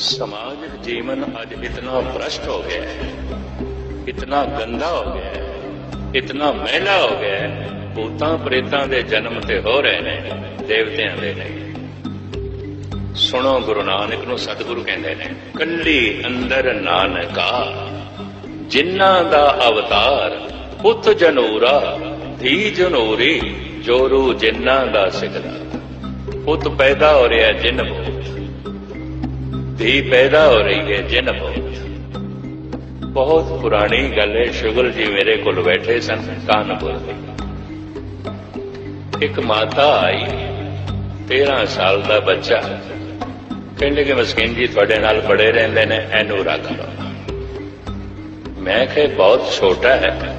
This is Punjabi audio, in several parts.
समाज जीवन आज इतना भ्रष्ट हो गया है इतना गंदा हो गया है इतना मैला हो गया है ਭੂਤਾਂ ਪ੍ਰੇਤਾਂ ਦੇ ਜਨਮ ਤੇ ਹੋ ਰਹੇ ਨੇ ਦੇਵਤਿਆਂ ਦੇ ਨਹੀਂ ਸੁਣੋ ਗੁਰੂ ਨਾਨਕ ਨੂੰ ਸਤਿਗੁਰੂ ਕਹਿੰਦੇ ਨੇ ਕੱਲੀ ਅੰਦਰ ਨਾਨਕਾ ਜਿਨ੍ਹਾਂ ਦਾ ਅਵਤਾਰ ਪੁੱਤ ਜਨੂਰਾ ਧੀ ਜਨੂਰੀ ਜੋਰੂ ਜਿਨ੍ਹਾਂ ਦਾ ਸਿਕਦਾ ਪੁੱਤ ਪੈਦਾ ਹੋ ਰਿਹਾ ਜਿਨ ਬੋਧ ਧੀ ਪੈਦਾ ਹੋ ਰਹੀ ਹੈ, ਜਿਨ ਬੋਧ ਬਹੁਤ ਪੁਰਾਣੀ ਗੱਲ ਹੈ, ਸ਼ੁਗਲ ਜੀ ਮੇਰੇ ਕੋਲ ਬੈਠੇ ਸਨ, ਕਾਨਪੁਰ ਦੇ। ਇੱਕ ਮਾਤਾ ਆਈ 13 ਸਾਲ ਦਾ ਬੱਚਾ। ਕਹਿੰਦੇ ਕਿ ਮਸਕੀਨ ਜੀ ਤੁਹਾਡੇ ਨਾਲ ਬੜੇ ਰਹਿੰਦੇ ਨੇ ਐਨੂ ਰੱਖ ਲਓ। ਮੈਂ ਕਿਹਾ ਬਹੁਤ ਛੋਟਾ ਹੈ।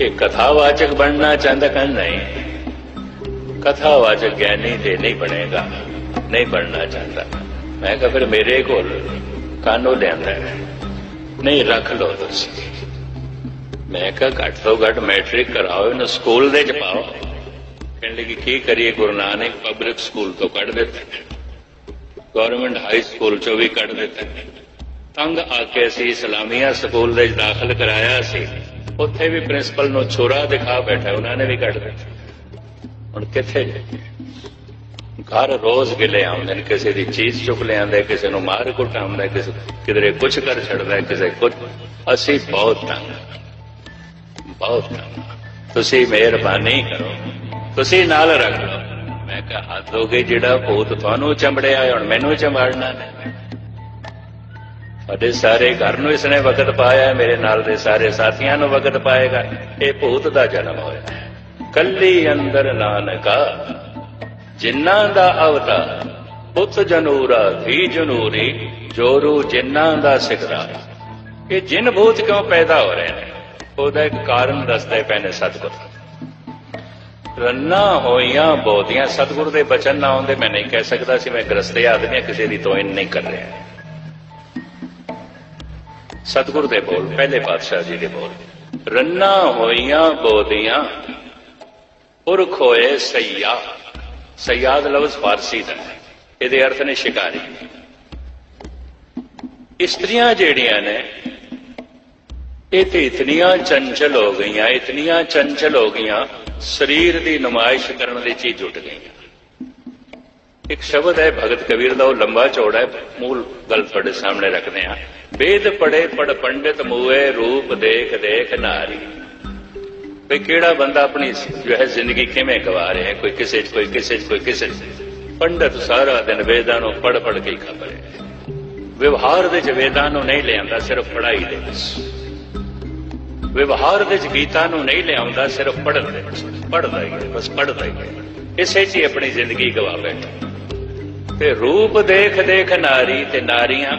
ਇਹ ਕਥਾਵਾਚਕ ਬਣਨਾ ਚਾਹੁੰਦਾ ਕਿ ਨਹੀਂ, ਕਥਾਵਾਚਕ ਗਿਆਨੀ ਤੇ ਨਹੀਂ ਬਣੇਗਾ, ਨਹੀਂ ਬਣਨਾ ਚਾਹੁੰਦਾ। ਮੈਂ ਕਿਹਾ ਫਿਰ ਮੇਰੇ ਕੋਲ ਕਾਨੋ ਲਿਆਂਦਾ ਨਹੀਂ, ਰੱਖ ਲਓ ਤੁਸੀਂ। ਮੈਂ ਕਿਹਾ ਘੱਟ ਤੋਂ ਘੱਟ ਮੈਟ੍ਰਿਕ ਕਰਾਓ, ਇਹਨੂੰ ਸਕੂਲ ਦੇ ਚ ਪਾਓ। ਕਹਿਣ ਲੱਗੀ, ਕੀ ਕਰੀਏ? ਗੁਰੂ ਨਾਨਕ ਪਬਲਿਕ ਸਕੂਲ ਤੋਂ ਕੱਢ ਦਿੱਤਾ ਗਵਰਨਮੈਂਟ ਹਾਈ ਸਕੂਲ ਚੋਂ ਵੀ ਕੱਢ ਦਿੱਤਾ ਤੰਗ ਆ ਕੇ ਅਸੀਂ ਇਸਲਾਮੀਆ ਸਕੂਲ ਦੇ ਦਾਖਲ ਕਰਾਇਆ ਸੀ। ਉੱਥੇ ਵੀ ਪ੍ਰਿੰਸੀਪਲ ਨੂੰ ਛੁਰਾ ਦਿਖਾ ਬੈਠਾ ਉਹਨਾਂ ਨੇ ਵੀ ਕੱਢ ਦਿੱਤਾ ਹੁਣ ਕਿੱਥੇ ਜਾਈਏ? ਘਰ ਰੋਜ਼ ਗਿਲੇ ਆਉਂਦੇ ਨੇ, ਕਿਸੇ ਦੀ ਚੀਜ਼ ਚੁੱਕ ਲਿਆਂਦੇ ਕਿਸੇ ਨੂੰ ਮਾਰ ਕੁੱਟ ਆਉਂਦਾ, ਕਿਸੇ ਕਿਧਰੇ ਕੁਛ ਕਰ ਛੱਡਦਾ, ਕਿਸੇ ਕੁਝ ਅਸੀਂ ਬਹੁਤ ਤੰਗ ਬਹੁਤ ਤੰਗ ਤੁਸੀਂ ਮਿਹਰਬਾਨੀ ਕਰੋ। ਤੁਸੀਂ ਨਾਲ ਰੱਖ ਲਓ। ਮੈਂ ਕਿਹਾ ਹੱਥ ਹੋ ਗਈ, ਜਿਹੜਾ ਭੂਤ ਤੁਹਾਨੂੰ ਚੰਬੜਿਆ ਹੁਣ ਮੈਨੂੰ ਚੰਬੜਨਾ ਨੇ ਸਾਡੇ ਸਾਰੇ ਘਰ ਨੂੰ ਇਸਨੇ ਵਕਤ ਪਾਇਆ ਮੇਰੇ ਨਾਲ ਦੇ ਸਾਰੇ ਸਾਥੀਆਂ ਨੂੰ ਵਕਤ ਪਾਏਗਾ। ਇਹ ਭੂਤ ਦਾ ਜਨਮ ਹੋਇਆ ਕੱਲੀ ਅੰਦਰ ਨਾਨਕਾ ਜਿਨ੍ਹਾਂ ਦਾ ਅਵਤਾਰ ਪੁੱਤ ਜਨੂਰਾ ਧੀ ਜਨੂਰੀ ਜੋਰੂ ਜਿਨ੍ਹਾਂ ਦਾ ਸਿਕਰਾ ਇਹ ਜਿਨ ਭੂਤ ਕਿਉਂ ਪੈਦਾ ਹੋ ਰਹੇ ਨੇ? ਉਹਦਾ ਇੱਕ ਕਾਰਨ ਦੱਸਦੇ ਪਏ ਨੇ ਸਤਿਗੁਰ। ਰੰਨਾ ਹੋਈਆਂ ਬੋਧੀਆਂ ਸਤਿਗੁਰ ਦੇ ਬਚਨ ਨਾ ਆਉਂਦੇ ਮੈਂ ਨਹੀਂ ਕਹਿ ਸਕਦਾ ਸੀ ਮੈਂ ਗ੍ਰਸਤੇ ਆਦਮੀ ਹਾਂ, ਕਿਸੇ ਦੀ ਤੋਇਨ ਨਹੀਂ ਕਰ ਰਿਹਾ। ਸਤਿਗੁਰ ਦੇ ਬੋਲ ਪਹਿਲੇ ਪਾਤਸ਼ਾਹ ਜੀ ਦੇ ਬੋਲ। ਰੰਨਾ ਹੋਈਆਂ ਬੋਧੀਆਂ ਪੁਰਖ ਹੋਏ ਸਈਆ। ਸਯਾਦ ਲਫ਼ਜ਼ ਫਾਰਸੀ ਦਾ ਹੈ ਇਹਦੇ ਅਰਥ ਨੇ ਸ਼ਿਕਾਰੀ ਇਸਤਰੀਆਂ ਜਿਹੜੀਆਂ ਨੇ ਇਹ ਤੇ ਇਤਨੀਆਂ ਚੰਚਲ ਹੋ ਗਈਆਂ ਇਤਨੀਆਂ ਚੰਚਲ ਹੋ ਗਈਆਂ ਸਰੀਰ ਦੀ ਨਮਾਇਸ਼ ਕਰਨ ਲਈ ਚੀਜ਼ ਜੁਟ ਗਈਆਂ ਇੱਕ ਸ਼ਬਦ ਹੈ ਭਗਤ ਕਬੀਰ ਦਾ ਉਹ ਲੰਬਾ ਚੌੜਾ ਹੈ ਮੂਲ ਗੱਲ ਤੁਹਾਡੇ ਸਾਹਮਣੇ ਰੱਖਦੇ ਹਾਂ ਵੇਦ ਪੜੇ ਪੜ ਪੰਡਿਤ ਮੂਏ ਰੂਪ ਦੇਖ ਦੇਖ ਨਾਰੀ ਵੀ ਕਿਹੜਾ ਬੰਦਾ ਆਪਣੀ ਜੋ ਹੈ ਜ਼ਿੰਦਗੀ ਕਿਵੇਂ ਗਵਾ ਰਿਹਾ ਕੋਈ ਕਿਸੇ 'ਚ, ਕੋਈ ਕਿਸੇ 'ਚ, ਕੋਈ ਕਿਸੇ 'ਚ। ਪੰਡਤ ਸਾਰਾ ਦਿਨ ਵੇਦਾਂ ਨੂੰ ਪੜ ਪੜ ਕੇ ਹੀ ਖਬਰ ਵਿਵਹਾਰ ਦੇ ਚ ਵੇਦਾਂ ਨੂੰ ਨਹੀਂ ਲਿਆਂਦਾ ਸਿਰਫ ਪੜਾਈ ਦੇ ਵਿੱਚ। ਵਿਵਹਾਰ ਦੇ ਚ ਗੀਤਾ ਨੂੰ ਨਹੀਂ ਲਿਆਉਂਦਾ, ਸਿਰਫ ਪੜਨ ਦੇ ਪੜਦਾ ਹੀ ਬਸ ਪੜਦਾ ਹੀ ਇਸੇ 'ਚ ਹੀ ਆਪਣੀ ਜ਼ਿੰਦਗੀ ਗਵਾ ਬੈਠਾ। ਤੇ ਰੂਪ ਦੇਖ ਦੇਖ ਨਾਰੀ ਤੇ ਨਾਰੀਆਂ,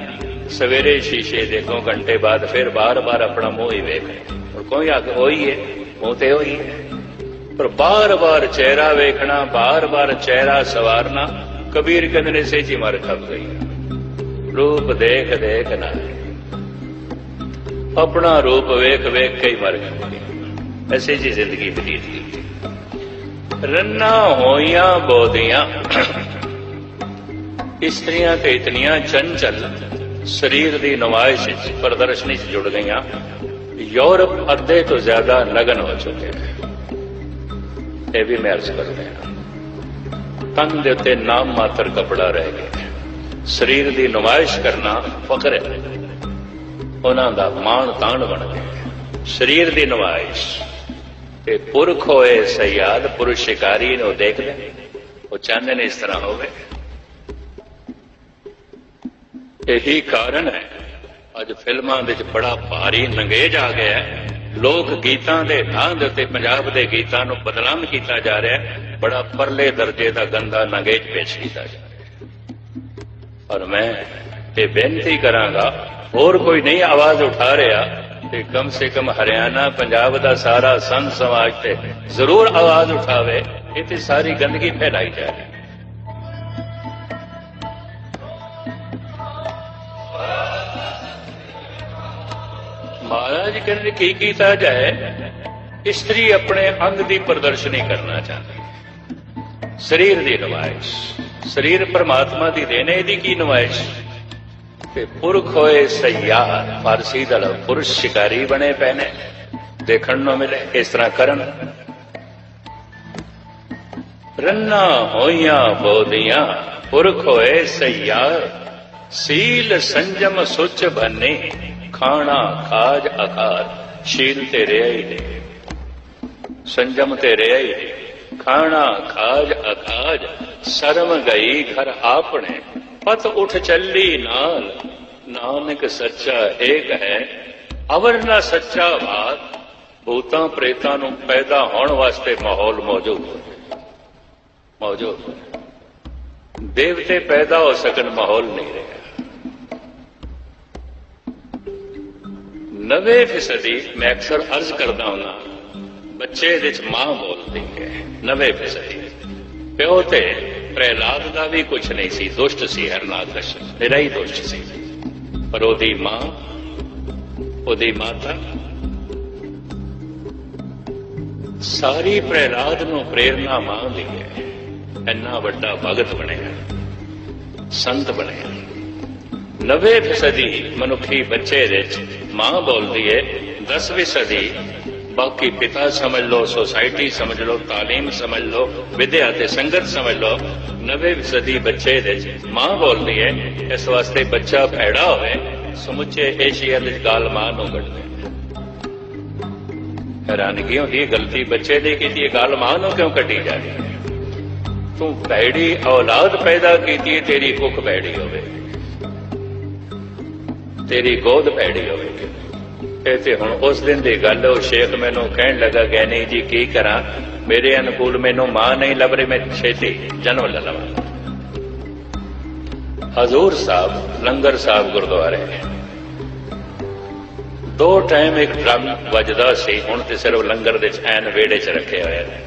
ਸਵੇਰੇ ਸ਼ੀਸ਼ੇ ਦੇਖੋ, ਘੰਟੇ ਬਾਅਦ ਫਿਰ ਬਾਰ-ਬਾਰ ਆਪਣਾ ਮੂੰਹ ਹੀ ਵੇਖ ਹੁਣ ਕੋਈ ਆ ਹੋਈ ਏ? ਮੂੰਹ ਤੇ ਹੋਈ ਹੈ। ਪਰ ਬਾਰ-ਬਾਰ ਚਿਹਰਾ ਵੇਖਣਾ ਬਾਰ-ਬਾਰ ਚਿਹਰਾ ਸਵਾਰਨਾ, ਕਬੀਰ ਕਹਿੰਦੇ ਨੇ ਸੇ ਜੀ ਮਰ ਖਪ ਗਈ। ਰੂਪ ਦੇਖ ਦੇਖ ਨਾਰੀ ਆਪਣਾ ਰੂਪ ਵੇਖ ਵੇਖ ਕੇ ਹੀ ਮਰ ਗਈ ਐਸੀ ਜੀ ਜ਼ਿੰਦਗੀ ਬਤੀਤ ਕੀਤੀ। ਰੰਨਾ ਹੋਈਆਂ ਬੋਧੀਆਂ। ਇਸਤਰੀਆਂ ਤੇ ਇਤਨੀਆਂ ਚੰਚਲ। ਸਰੀਰ ਦੀ ਨਮਾਇਸ਼ ਵਿੱਚ, ਪ੍ਰਦਰਸ਼ਨੀ 'ਚ ਜੁੜ ਗਈਆਂ। ਯੂਰਪ ਅੱਧੇ ਤੋਂ ਜ਼ਿਆਦਾ ਨਗਨ ਹੋ ਚੁੱਕੇ ਨੇ। ਇਹ ਵੀ ਮੈਂ ਅਰਜ਼ ਕਰਦਾ ਹਾਂ। ਤਨ ਦੇ ਉੱਤੇ ਨਾਮ ਮਾਤਰ ਕਪੜਾ ਰਹਿ ਗਿਆ ਸਰੀਰ ਦੀ ਨਮਾਇਸ਼ ਕਰਨਾ ਫਖਰ ਹੈ। ਉਹਨਾਂ ਦਾ ਮਾਣ ਤਾਣ ਬਣ ਗਿਆ ਸਰੀਰ ਦੀ ਨਮਾਇਸ਼। ਤੇ ਪੁਰਖ ਹੋਏ ਸਯਾਦ, ਪੁਰਸ਼ ਸ਼ਿਕਾਰੀ ਨੂੰ ਦੇਖਦੇ ਉਹ ਚਾਹੁੰਦੇ ਨੇ ਇਸ ਤਰ੍ਹਾਂ ਹੋਵੇ ਇਹੀ ਕਾਰਨ ਹੈ। ਅੱਜ ਫਿਲਮਾਂ ਵਿੱਚ ਬੜਾ ਭਾਰੀ ਨੰਗੇਜ ਆ ਗਿਆ ਹੈ। ਲੋਕ ਗੀਤਾਂ ਦੇ ਨਾਂ ਦੇ ਉੱਤੇ ਪੰਜਾਬ ਦੇ ਗੀਤਾਂ ਨੂੰ ਬਦਨਾਮ ਕੀਤਾ ਜਾ ਰਿਹਾ ਹੈ। ਬੜਾ ਪਰਲੇ ਦਰਜੇ ਦਾ ਗੰਦਾ ਨੰਗੇਜ ਪੇਸ਼ ਕੀਤਾ ਜਾ ਰਿਹਾ ਹੈ। ਔਰ ਮੈਂ ਇਹ ਬੇਨਤੀ ਕਰਾਂਗਾ, ਹੋਰ ਕੋਈ ਨਹੀਂ ਆਵਾਜ਼ ਉਠਾ ਰਿਹਾ ਤੇ ਕਮ ਸੇ ਕਮ ਹਰਿਆਣਾ, ਪੰਜਾਬ ਦਾ ਸਾਰਾ ਸੰਤ ਸਮਾਜ ਤੇ ਜ਼ਰੂਰ ਆਵਾਜ਼ ਉਠਾਵੇ ਇਹ ਤੇ ਸਾਰੀ ਗੰਦਗੀ ਫੈਲਾਈ ਜਾ ਰਹੀ ਮਹਾਰਾਜ ਕਹਿੰਦੇ ਕੀ ਕੀਤਾ ਜਾਏ? ਇਸਤਰੀ ਆਪਣੇ ਅੰਗ ਦੀ ਪ੍ਰਦਰਸ਼ਨੀ ਕਰਨਾ ਚਾਹੁੰਦੀ। ਸਰੀਰ ਦੀ ਨਮਾਇਸ਼ ਸਰੀਰ ਪਰਮਾਤਮਾ ਦੀ ਦੇਣ ਹੈ, ਇਹਦੀ ਕੀ ਨਮਾਇਸ਼ ਤੇ ਪੁਰਖ ਹੋਏ ਸਯਾਰ ਫਾਰਸੀ ਦਾ ਪੁਰਸ਼ ਸ਼ਿਕਾਰੀ ਬਣੇ ਪਏ ਦੇਖਣ ਨੂੰ ਮਿਲੇ ਇਸ ਤਰ੍ਹਾਂ ਕਰਨ। ਰੰਨਾ ਹੋਈਆਂ ਬੋਦੀਆਂ ਪੁਰਖ ਹੋਏ ਸਯਾਰ ਸੀਲ ਸੰਜਮ ਸੁਚ ਬਨੇ। ਖਾਣਾ ਖਾਜ ਆਕਾਰ ਸ਼ੀਲ ਤੇ ਰਿਹਾ ਹੀ ਨੇ ਸੰਜਮ ਤੇ ਰਿਹਾ ਹੀ ਨੇ ਖਾਣਾ ਖਾਜ ਅਕਾਜ ਸ਼ਰਮ ਗਈ ਘਰ ਆਪਣੇ। ਪਤ ਉਠ ਚੱਲੀ ਨਾਲ, ਨਾਨਕ ਸੱਚਾ ਏਕ ਹੈ। ਅਵਰ ਨਾ ਸੱਚਾ ਬਾਤ, ਭੂਤਾਂ ਪ੍ਰੇਤਾਂ ਨੂੰ ਪੈਦਾ ਹੋਣ ਵਾਸਤੇ ਮਾਹੌਲ ਮੌਜੂਦ ਮੌਜੂਦ ਦੇਵਤੇ ਪੈਦਾ ਹੋ ਸਕਣ, ਮਾਹੌਲ ਨਹੀਂ ਰਿਹਾ। ਨਵੇਂ ਫੀਸਦੀ ਮੈਂ ਅਕਸਰ ਅਰਜ਼ ਕਰਦਾ ਹਾਂ ਬੱਚੇ ਦੇ ਚ ਮਾਂ ਬੋਲਦੀ ਹੈ, ਨਵੇਂ ਫੀਸਦੀ। ਪਿਓ ਤੇ ਪ੍ਰਹਿਲਾਦ ਦਾ ਵੀ ਕੁਝ ਨਹੀਂ ਸੀ, ਦੁਸ਼ਟ ਸੀ ਹਰਨਾਕਸ਼ ਨਿਰਾ ਹੀ ਦੁਸ਼ਟ ਸੀ। ਪਰ ਉਹਦੀ ਮਾਂ, ਉਹਦੀ ਮਾਤਾ, ਸਾਰੀ ਪ੍ਰਹਿਲਾਦ ਨੂੰ ਪ੍ਰੇਰਣਾ ਦੀ ਹੈ। ਇੰਨਾ ਵੱਡਾ ਭਗਤ ਬਣਿਆ, ਸੰਤ ਬਣਿਆ। ਨਵੇਂ ਸਦੀ ਮਨੁੱਖੀ ਬੱਚੇ ਦੇ ਵਿੱਚ ਮਾਂ ਬੋਲਦੀ ਹੈ 10ਵੀਂ ਸਦੀ ਬਾਕੀ ਪਿਤਾ ਸਮਝ ਲਓ ਸੋਸਾਇਟੀ ਸਮਝ ਲਓ تعلیم ਸਮਝ ਲਓ ਵਿਦਿਆ ਤੇ ਸੰਗਤ ਸਮਝ ਲਓ ਨਵੇਂ ਸਦੀ ਬੱਚੇ ਦੇ ਵਿੱਚ ਮਾਂ ਬੋਲਦੀ ਹੈ ਇਸ ਵਾਸਤੇ ਬੱਚਾ ਭੈੜਾ ਹੋਵੇ ਸਮੁੱਚੇ ਏਸ਼ੀਆ ਦੇ ਗਾਲ ਮਾਂ ਨੂੰ ਕੱਢਦੇ ਹੈਰਾਨਗੀ ਹੁੰਦੀ ਹੈ ਗਲਤੀ ਬੱਚੇ ਦੀ ਕੀਤੀ ਹੈ ਗਾਲ ਮਾਂ ਨੂੰ ਕਿਉਂ ਕੱਢੀ ਜਾ ਰਹੀ ਹੈ ਤੂੰ ਭੈੜੀ ਔਲਾਦ ਪੈਦਾ ਕੀਤੀ ਹੈ ਤੇਰੀ ਕੁੱਖ ਭੈੜੀ ਹੋਵੇ ਤੇਰੀ ਗੋਦ ਭੈੜੀ ਹੋਵੇ ਇਹ ਤੇ ਹੁਣ ਉਸ ਦਿਨ ਦੀ ਗੱਲ, ਉਹ ਸ਼ੇਖ ਮੈਨੂੰ ਕਹਿਣ ਲੱਗਾ ਗੈਨੀ ਜੀ, ਕੀ ਕਰਾਂ? ਮੇਰੇ ਅਨੁਕੂਲ ਮੈਨੂੰ ਮਾਂ ਨਹੀਂ ਲੱਭ ਰਹੀ, ਮੈਂ ਛੇਤੀ ਜਨਮ ਲੈ ਲਵਾਂ। ਹਜ਼ੂਰ ਸਾਹਿਬ, ਲੰਗਰ ਸਾਹਿਬ ਗੁਰਦੁਆਰੇ ਦੋ ਟਾਈਮ ਇੱਕ ਡਰਮ ਵੱਜਦਾ ਸੀ, ਹੁਣ ਤੇ ਸਿਰਫ ਲੰਗਰ ਦੇ ਚ ਐਨ ਵੇੜੇ ਚ ਰੱਖੇ ਹੋਏ ਨੇ।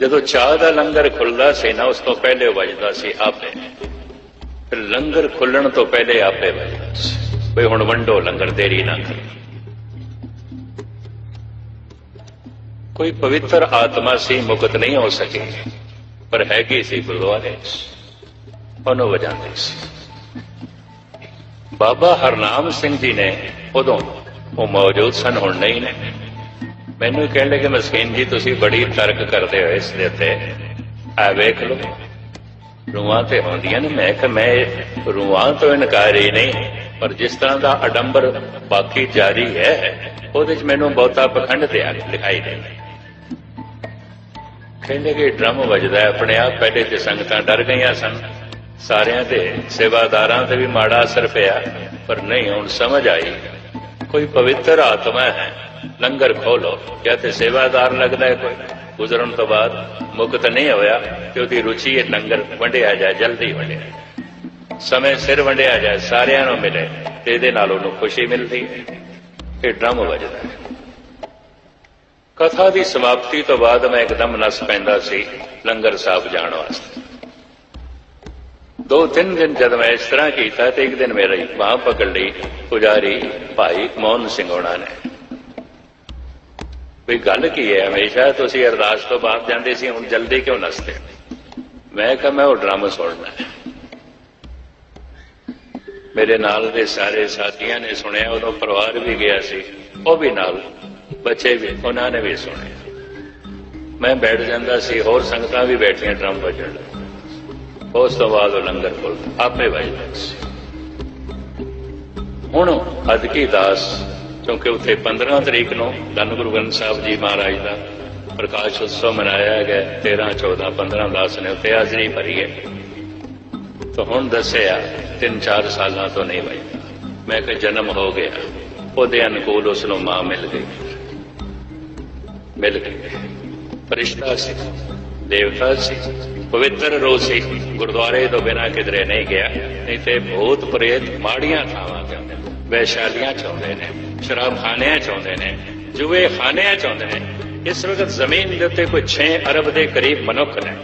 ਜਦੋਂ ਚਾਹ ਦਾ ਲੰਗਰ ਖੁੱਲਦਾ ਸੀ ਨਾ, ਉਸ ਤੋਂ ਪਹਿਲੇ ਉਹ ਵੱਜਦਾ ਸੀ ਆਪੇ। ਫਿਰ ਲੰਗਰ ਖੁੱਲਣ ਤੋਂ ਪਹਿਲੇ ਆਪੇ ਵੱਜਦਾ ਸੀ ਵੀ ਹੁਣ ਵੰਡੋ ਲੰਗਰ, ਦੇਰੀ ਨਾ ਕਰੋ। ਕੋਈ ਪਵਿੱਤਰ ਆਤਮਾ ਸੀ, ਮੁਕਤ ਨਹੀਂ ਹੋ ਸਕੀ, ਪਰ ਹੈਗੀ ਸੀ ਗੁਰਦੁਆਰੇ ਉਹਨੂੰ ਵਜਾਉਂਦੇ ਸੀ। ਬਾਬਾ ਹਰਨਾਮ ਸਿੰਘ ਜੀ ਨੇ ਉਦੋਂ, ਉਹ ਮੌਜੂਦ ਸਨ, ਹੁਣ ਨਹੀਂ ਨੇ। ਮੈਨੂੰ ਕਹਿਣ ਲੱਗੇ, ਮਸਕੀਨ ਜੀ, ਤੁਸੀਂ ਬੜੀ ਤਰਕ ਕਰਦੇ ਹੋ ਇਸ ਦੇ ਉੱਤੇ। ਆ ਵੇਖ ਲਓ। ਰੂਹਾਂ ਤੇ ਹੁੰਦੀਆਂ ਨੇ। ਮੈਂ ਕਿ ਮੈਂ ਰੂਹਾਂ ਤੋਂ ਇਨਕਾਰ ਹੀ ਨਹੀਂ, ਪਰ ਜਿਸ ਤਰ੍ਹਾਂ ਦਾ ਅਡੰਬਰ ਬਾਕੀ ਜਾਰੀ ਹੈ, ਉਹਦੇ ਚ ਮੈਨੂੰ ਬਹੁਤਾ ਪਖੰਡ ਤੇ ਆ ਦਿਖਾਈ ਦੇ ਕਹਿੰਦੇ ਕਿ ਡਰਮ ਵੱਜਦਾ ਆਪਣੇ ਆਪ ਪਹਿਲੇ ਤੇ ਸੰਗਤਾਂ ਡਰ ਗਈਆਂ ਸਨ। ਸਾਰਿਆਂ ਦੇ ਸੇਵਾਦਾਰਾਂ ਤੇ ਵੀ ਮਾੜਾ ਅਸਰ ਪਿਆ, ਪਰ ਨਹੀਂ, ਹੁਣ ਸਮਝ ਆਈ। ਕੋਈ ਪਵਿੱਤਰ ਆਤਮਾ ਹੈ। ਲੰਗਰ ਖੋਲੋ, ਜਾਂ ਤੇ ਸੇਵਾਦਾਰ ਲੱਗਦਾ ਹੈ ਕੋਈ। ਗੁਜ਼ਰਨ ਤੋਂ ਬਾਅਦ ਮੁਕਤ ਨਹੀਂ ਹੋਇਆ ਤੇ ਉਹਦੀ ਰੁਚੀ ਹੈ ਲੰਗਰ ਵੰਡਿਆ ਜਾਏ, ਜਲਦੀ ਵੰਡਿਆ ਸਮੇਂ ਸਿਰ ਵੰਡਿਆ ਜਾਏ, ਸਾਰਿਆਂ ਨੂੰ ਮਿਲੇ ਤੇ ਇਹਦੇ ਨਾਲ ਉਹਨੂੰ ਖੁਸ਼ੀ ਮਿਲਦੀ ਹੈ ਇਹ ਡਰਮ ਵੱਜਦਾ ਹੈ। ਕਥਾ ਦੀ ਸਮਾਪਤੀ ਤੋਂ ਬਾਅਦ ਮੈਂ ਇੱਕਦਮ ਨਸ ਪੈਂਦਾ ਸੀ ਲੰਗਰ ਸਾਹਿਬ ਜਾਣ ਵਾਸਤੇ। ਦੋ ਤਿੰਨ ਦਿਨ ਜਦ ਮੈਂ ਇਸ ਤਰ੍ਹਾਂ ਕੀਤਾ ਤੇ ਇੱਕ ਦਿਨ ਮੇਰੀ ਬਾਹ ਪਕੜ ਲਈ ਪੁਜਾਰੀ ਭਾਈ ਮੋਹਨ ਸਿੰਘ ਹੋਣਾ ਨੇ। ਵੀ ਗੱਲ ਕੀ ਹੈ? ਹਮੇਸ਼ਾ ਤੁਸੀਂ ਅਰਦਾਸ ਤੋਂ ਬਾਅਦ ਜਾਂਦੇ ਸੀ, ਹੁਣ ਜਲਦੀ ਕਿਉਂ ਨਸਦੇ? ਮੈਂ ਕਿਹਾ, ਮੈਂ ਉਹ ਡਰਾਮਾ ਸੁਣਨਾ ਹੈ। ਮੇਰੇ ਨਾਲ ਦੇ ਸਾਰੇ ਸਾਥੀਆਂ ਨੇ ਸੁਣਿਆ ਉਦੋਂ ਪਰਿਵਾਰ ਵੀ ਗਿਆ ਸੀ, ਉਹ ਵੀ ਨਾਲ, ਬੱਚੇ ਵੀ, ਉਹਨਾਂ ਨੇ ਵੀ ਸੁਣਿਆ। ਮੈਂ ਬੈਠ ਜਾਂਦਾ ਸੀ, ਹੋਰ ਸੰਗਤਾਂ ਵੀ ਬੈਠੀਆਂ ਡਰਮ ਵਜਣ ਉਸ ਤੋਂ ਬਾਅਦ ਉਹ ਲੰਗਰ ਕੋਲ ਆਪੇ ਵਜਦਾ ਸੀ। ਹੁਣ ਅਦਕੀ ਦਾਸ ਕਿਉਂਕਿ ਉੱਥੇ 15 ਤਰੀਕ ਨੂੰ ਧੰਨ ਗੁਰੂ ਗ੍ਰੰਥ ਸਾਹਿਬ ਜੀ ਮਹਾਰਾਜ ਦਾ ਪ੍ਰਕਾਸ਼ ਉਤਸਵ ਮਨਾਇਆ ਗਿਆ 13 14 15 ਦਾਸ ਨੇ, ਉੱਥੇ ਹਾਜ਼ਰੀ ਭਰੀ ਹੈ। ਤਾਂ ਹੁਣ ਦੱਸਿਆ 3-4 ਸਾਲਾਂ ਤੋਂ ਨਹੀਂ ਵਜਦਾ ਮੈਂ ਕਿਹਾ ਜਨਮ ਹੋ ਗਿਆ, ਉਹਦੇ ਅਨੁਕੂਲ ਉਸ ਨੂੰ ਮਾਂ ਮਿਲ ਗਈ। ਮਿਲ ਗਈ। ਫਰਿਸ਼ਤਾ ਸੀ, ਦੇਵਤਾ ਸੀ ਪਵਿੱਤਰ ਰੋਹ ਗੁਰਦੁਆਰੇ ਤੋਂ ਬਿਨਾਂ ਕਿਧਰੇ ਨਹੀਂ ਗਿਆ। ਨਹੀਂ ਤੇ ਭੂਤ ਪ੍ਰੇਤ ਮਾੜੀਆਂ ਥਾਵਾਂ ਤੇ ਆਉਂਦੇ ਵੈਸ਼ਾਲੀਆਂ ਚਾਹੁੰਦੇ ਨੇ ਸ਼ਰਾਬ ਚਾਹੁੰਦੇ ਨੇ ਜੂਏ ਖਾਣਿਆਂ ਚਾਹੁੰਦੇ ਨੇ। ਇਸ ਵਕਤ ਜ਼ਮੀਨ ਦੇ ਉੱਤੇ ਕੋਈ 6 ਅਰਬ ਦੇ ਕਰੀਬ ਮਨੁੱਖ ਨੇ।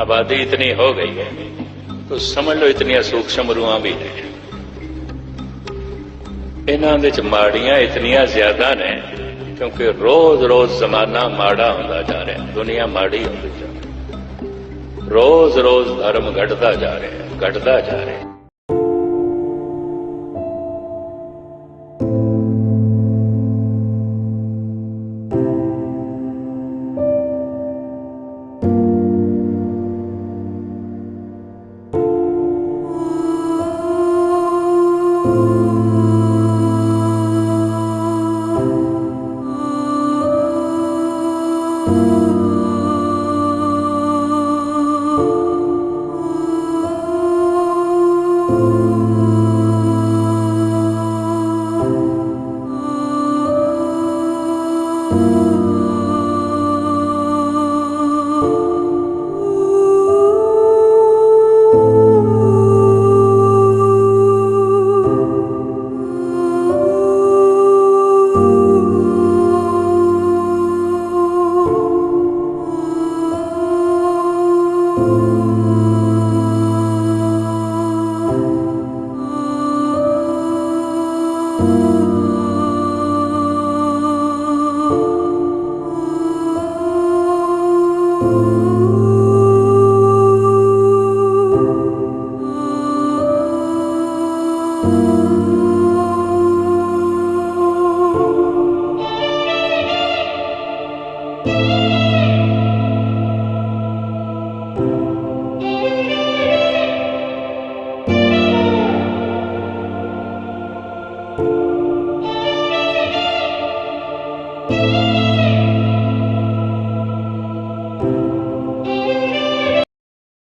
ਆਬਾਦੀ ਇਤਨੀ ਹੋ ਗਈ ਹੈ तो ਸਮਝ ਲਓ ਇਤਨੀਆਂ ਸੂਖਸ਼ਮ ਰੂਹਾਂ ਵੀ ਨੇ। ਇਹਨਾਂ ਦੇ ਚ ਮਾੜੀਆਂ ਇਤਨੀਆਂ ਜ਼ਿਆਦਾ ਨੇ ਕਿਉਂਕਿ ਰੋਜ਼-ਰੋਜ਼ ਜ਼ਮਾਨਾ ਮਾੜਾ ਹੁੰਦਾ ਜਾ ਰਿਹਾ ਦੁਨੀਆ ਮਾੜੀ ਹੁੰਦੀ ਜਾ ਰਹੀ ਰੋਜ਼ ਰੋਜ਼ ਧਰਮ ਘਟਦਾ ਜਾ ਰਿਹਾ ਹੈ, ਘਟਦਾ ਜਾ ਰਿਹਾ